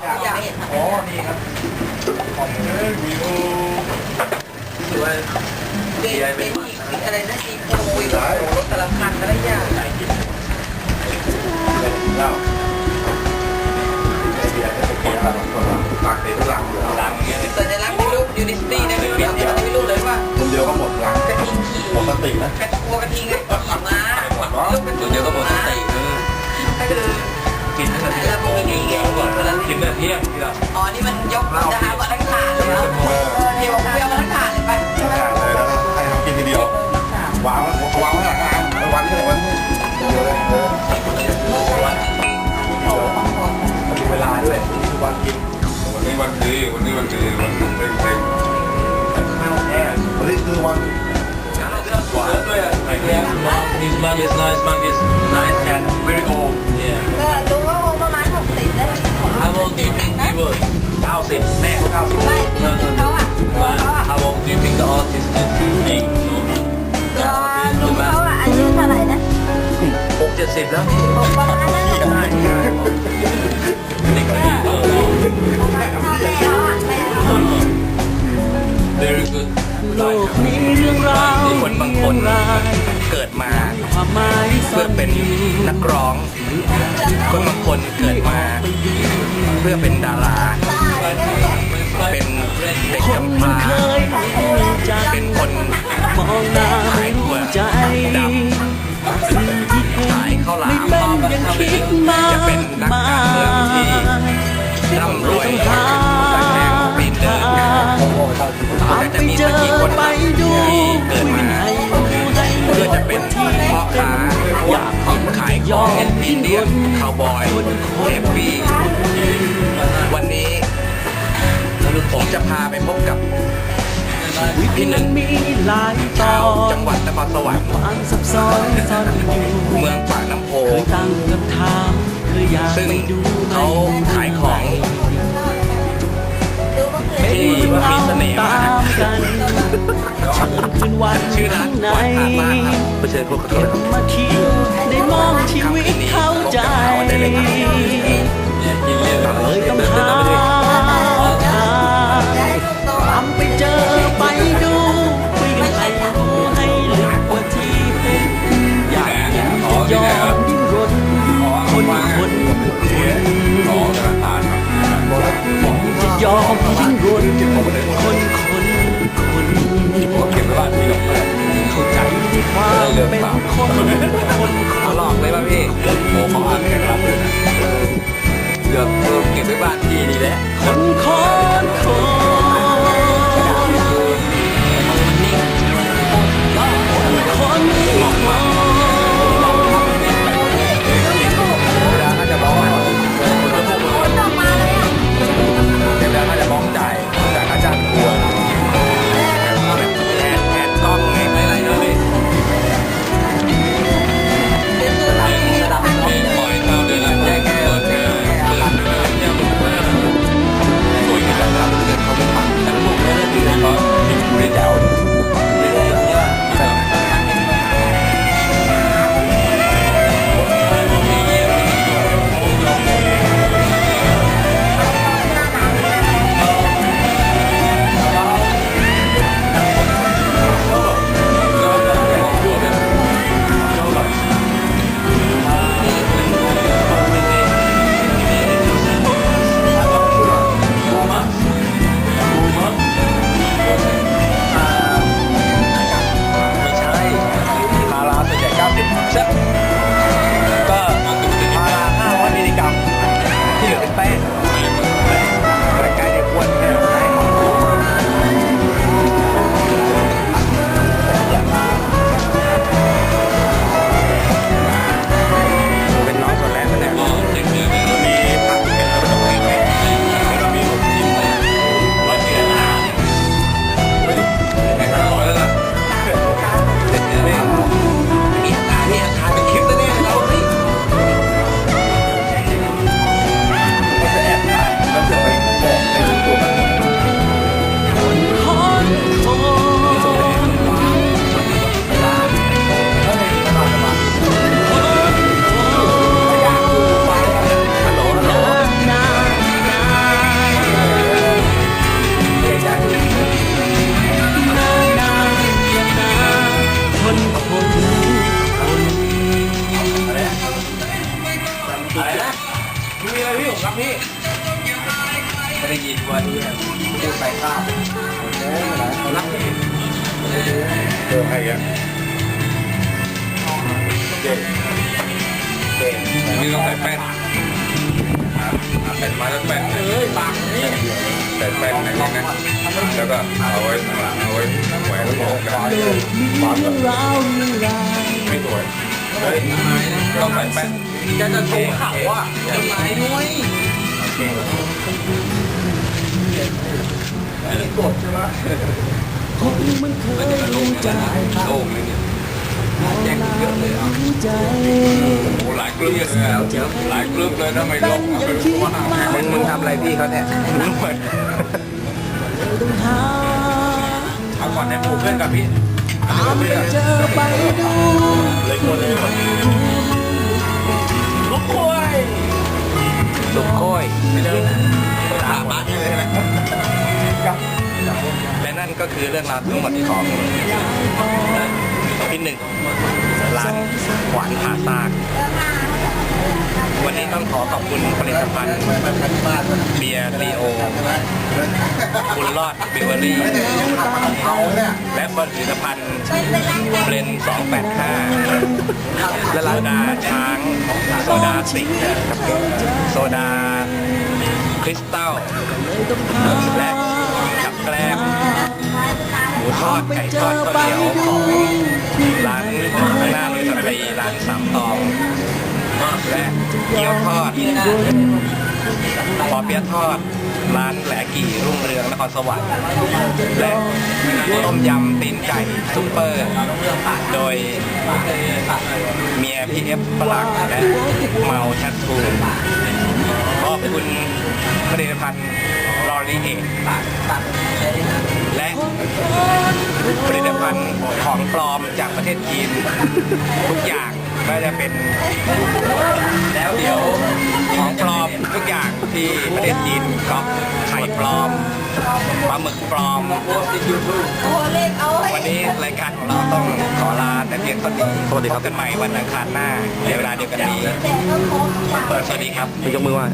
อยากเห็นอ๋อนี่ครับของเอ้ยวิวสวยเบนเบนอีกอะไรนะซีโฟอีกรถแต่ละคันแต่ละอย่างไหนกินเหล้าไอเบียร์ก็จะกินอะไรคนละปากเต็มหลังอยู่หลังเงี้ยสัญลักษณ์ในรูปยูนิตี้นะไม่เดียวไม่รู้เลยว่าคนเดียวก็หมดหลังกระทิงขี่ปกตินะกระตัวกระทิงไงขี่ม้าลูกกระทิงเดียวก็หมดสติเออก็คือกินแต่แล้วมันมีไงคนละกิน เที่ยงที่เราอ๋อ นี่มันยกจะหามาทั้งถาดเลยเหรอเดี๋ยวผมไปเอามาทั้งถาดเลยไปทุกอย่างเลยแล้วให้เขากินทีเดียววางวางไว้หลังร้านวันนี้วันนี้เดียวเลยเออมีเวลาด้วยวันกินวันนี้วันดีวันนี้วันดีวันเต็งเต็งข้าวแอร์วันนี้คือวันหวานด้วยอะไอ้เนี่ย This man is nice man คนบางคนเกิดมาเพื่อเป็นดารา เป็นเด็กคนกำพมันร้าเคยรู้จักเป็นคนมองหน้าไม่รู้ใจสิ่งที่เห็นขายข้าวหลาไม่มเป็นอย่างคิดมาจะเป็นนักมาการ ยของอินเดียนคาวบอยเทปปี้วันนี้ผมจะพาไปพบกับพี่นั้นมีหลายตชาอวนจังหวัดนครสวรรค์ความซับซ้อนซ่อนอยู่เมืองปากน้ำโพเคยตั้งคำถามเคยอยากซึ่งไปดูไหมเขาขายของดูก็คือที่มีเสน่ห์ตามากกันเชิญคืนวันชื่อร้านไหนปอยผ่านบ้านครับไปเชิญพวกเขาเก็เลยบมาคิด ได้มองชีวิตเข้าใจ พี่โอ้เได้ยินว่าเนี่ยพูดไปข้าวเด้อหลายคนรักเจอใครกันเก่งเก่งนี่ต้องใส่แป้นเป็นไม้แล้วแป้นเอ้ยปากนี่ใส่แป้นในนี้นะแล้วก็เอาไว้ข้างหลังเอาไว้แหวนโลกกันมีเรื่องราวเรื่องราวไม่สวยเฮ้ยต้องใส่แป้นจะจะโชว์เขาอะต้นไม้ด้วย เก่งอะไรกดใช่ไหมคนมันเคยรู้ใจโล่งเลยเนี่ยแยกเยอะเลยรู้ใจโอ้หลายกลุ่มเลยนะหลายกลุ่มเลยนะไม่ลงอะเป็นว่ามึงมึงทำอะไรพี่เขาเนี่ยรู้หมดเอาก่อนในหมู่เพื่อนกับพี่ตามไปเจอไปดูเลยคนเลย ไม่ได้ตาบ้านเลยใช่ไหมและนั่นก็คือเรื่องราวทั้งหมดของพี่หนึ่งร้านหวานผาซากวันนี้ต้องขอขอบคุณผลิตภัณฑ์เบียร์ลีโอคุณรอดบิวเวอรี่เขานะและผลิตภัณฑ์เบรน285และโซดาช้าง โซดาสิงห์โซดา ริสตัลและกับแกล้มหมูทอดไก่ทอดข้าวเหนียวของร้านข้างหน้าเลยสตรีร้านสามตองและเกี๊ยวทอดปอเปี๊ยะทอดร้านแหลกี่รุ่งเรืองนครสวรรค์และต้มยำตีนไก่ซุปเปอร์ โดยเมียพีเอฟฝรั่งและเมาชัดทูนขอบคุณ ผลิตภัณฑ์ลอรีเอกและผลิตภัณฑ์ของปลอมจากประเทศจีนทุกอย่างก็จะเป็น แล้วเดี๋ยวของปลอมทุกอย่างที่ประเทศจีนก็ไข่ปลอมปลาหมึกปลอมวันนี้รายการของเราต้องขอลาแต่เพียงเท่านี้สวัสดีครับกันใหม่วันอังคารหน้าในเวลาเดียวกันนี้สวัสดีครับยกมือว่า